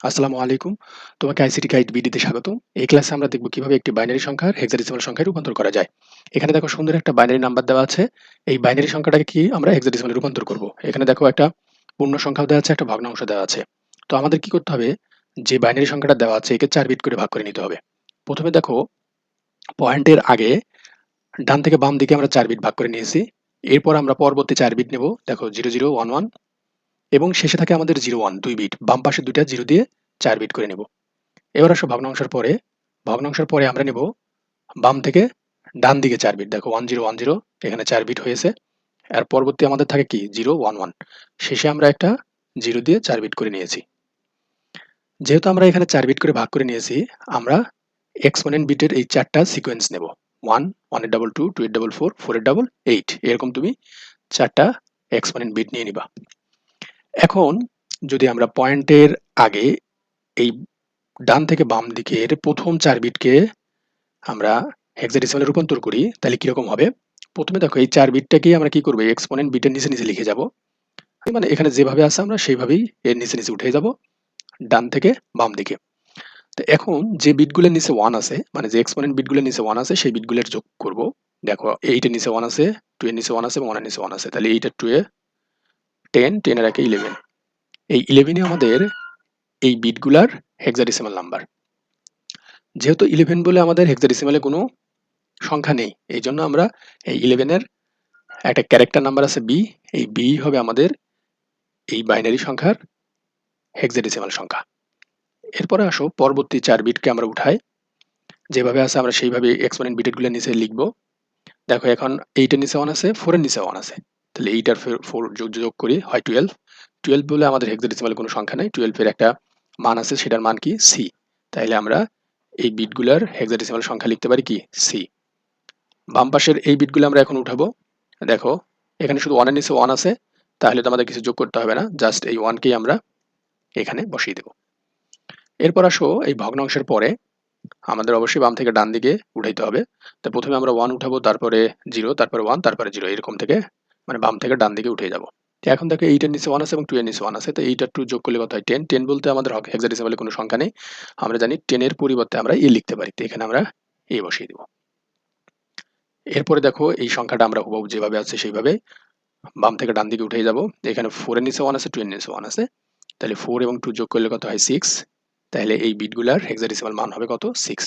আসসালামু আলাইকুম। তোমাকে আইসিটি গাইড বিডিতে স্বাগত এই ক্লাসে আমরা দেখব কীভাবে একটি বাইনারি সংখ্যার হেক্সাডেসিমাল সংখ্যায় রূপান্তর করা যায়। এখানে দেখো সুন্দর একটা বাইনারি নাম্বার দেওয়া আছে। এই বাইনারি সংখ্যাটাকে কি আমরা হেক্সাডেসিমালে রূপান্তর করব? এখানে দেখো একটা পূর্ণ সংখ্যাও দেওয়া আছে, একটা ভগ্নাংশ দেওয়া আছে। তো আমাদের কি করতে হবে? যে বাইনারি সংখ্যাটা দেওয়া আছে, একে চার বিট করে ভাগ করে নিতে হবে। প্রথমে দেখো পয়েন্টের আগে ডান থেকে বাম দিকে আমরা চার বিট ভাগ করে নিয়েছি। এরপর আমরা পরবর্তী চার বিট নেব। দেখো জিরো জিরো ওয়ান ওয়ান এবং শেষে থাকে আমাদের জিরো ওয়ান দুই বিট বাম পাশে দুইটা জিরো দিয়ে চার বিট করে নেব। এবার আসো ভগ্নাংশের পরে। ভগ্নাংশের পরে আমরা নেব বাম থেকে ডান দিকে চার বিট দেখো ওয়ান জিরো ওয়ান জিরো এখানে চার বিট হয়েছে। আর পরবর্তী আমাদের থাকে কি? জিরো ওয়ান ওয়ান শেষে আমরা একটা জিরো দিয়ে চার বিট করে নিয়েছি। যেহেতু আমরা এখানে চার বিট করে ভাগ করে নিয়েছি, আমরা এক্সপোনেন্ট বিটের এই চারটা সিকোয়েন্স নেব। ওয়ান ওয়ানের ডাবল টু টু এর ডাবল ফোর ফোর এর ডাবল এইট এরকম তুমি চারটা এক্সপোনেন্ট বিট নিয়ে নিবা। এখন যদি আমরা পয়েন্টের আগে এই ডান থেকে বাম দিকের প্রথম চার বিটকে আমরা হেক্সাডেসিমালে রূপান্তর করি, তাহলে কীরকম হবে? প্রথমে দেখো এই চার বিটটাকেই আমরা কি করব? এক্সপোনেন্ট বিটের নিচে নিচে লিখে যাব। মানে এখানে যেভাবে আছে আমরা সেইভাবেই এর নিচে নিচে উঠে যাব, ডান থেকে বাম দিকে। তো এখন যে বিটগুলোর নিচে ওয়ান আছে মানে যে এক্সপোনেন্ট বিটগুলোর নিচে ওয়ান আছে, সেই বিটগুলোর যোগ করব। দেখো এইটের নিচে ওয়ান আছে টু এর নিচে ওয়ান আছে এবং ওয়ানের নিচে ওয়ান আছে। তাহলে এইটা টু এ টেন টেনের একে ইলেভেন এই ইলেভেনে আমাদের এই বিটগুলার হেক্সাডেসিমাল নাম্বার যেহেতু ইলেভেন বলে আমাদের হেক্সাডেসিমালে কোনো সংখ্যা নেই, এই জন্য আমরা এই ইলেভেনের একটা ক্যারেক্টার নাম্বার আছে বি এই বি হবে আমাদের এই বাইনারি সংখ্যার হেক্সাডেসিমাল সংখ্যা। এরপরে আসো, পরবর্তী চার বিটকে আমরা উঠাই। যেভাবে আছে আমরা সেইভাবে এক্সপোনেন্ট বিটেরগুলো নিচে লিখব। দেখো এখন এইটের নিচে ওয়ান আছে ফোরের নিচে ওয়ান আছে। তাহলে এইটার ফোর যোগ যোগ করি, হয় টুয়েলভ টুয়েলভ বলে আমাদের হেক্সাডেসিমালে কোনো সংখ্যা নেই। টুয়েলভের একটা মান আছে, সেটার মান কি? সি তাইলে আমরা এই বিটগুলার হেক্সাডেসিমাল সংখ্যা লিখতে পারি কি? সি বাম পাশের এই বিটগুলো আমরা এখন উঠাবো। দেখো, এখানে শুধু ওয়ানের নিচে ওয়ান আছে, তাহলে তো আমাদের কিছু যোগ করতে হবে না। জাস্ট এই ওয়ানকেই আমরা এখানে বসিয়ে দেব। এরপর আসো এই ভগ্নাংশের পরে, আমাদের অবশ্যই বাম থেকে ডান দিকে উঠাইতে হবে। তো প্রথমে আমরা ওয়ান উঠাবো, তারপরে জিরো তারপরে ওয়ান তারপরে জিরো এরকম থেকে মানে বাম থেকে ডান দিকে উঠে যাব। এখন দেখো এইটার নিচে ওয়ান আছে এবং টু এর নিচে ওয়ান আছে। তো এইটার টু যোগ করলে কত হয়? টেন টেন বলতে আমাদের হেক্সাডেসিমালে কোনো সংখ্যা নেই। আমরা জানি টেনের পরিবর্তে আমরা এ লিখতে পারি। তো এখানে আমরা এ বসিয়ে দেব। এরপরে দেখো এই সংখ্যাটা আমরা হুবহু যেভাবে আছে সেইভাবে বাম থেকে ডান দিকে উঠে যাব। এখানে ফোর এর নিচে ওয়ান আছে টু এর নিচে ওয়ান আছে। তাহলে ফোর এবং টু যোগ করলে কত হয়? সিক্স তাহলে এই বিটগুলার হেক্সাডেসিমাল মান হবে কত? সিক্স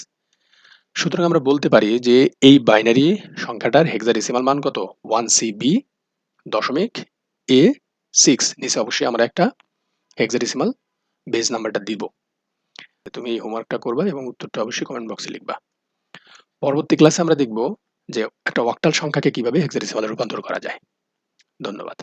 সুতরাং আমরা বলতে পারি যে এই বাইনারি সংখ্যাটার হেক্সাডেসিমাল মান কত? ওয়ান সি বি দশমিক এ সিক্স নিচে অবশ্যই আমরা একটা হেক্সাডেসিমাল বেজ নাম্বারটা দিব। তুমি এই হোমওয়ার্কটা করবা এবং উত্তরটা অবশ্যই কমেন্ট বক্সে লিখবা। পরবর্তী ক্লাসে আমরা দেখব যে একটা অক্টাল সংখ্যাকে কীভাবে হেক্সাডেসিমালে রূপান্তর করা যায়। ধন্যবাদ।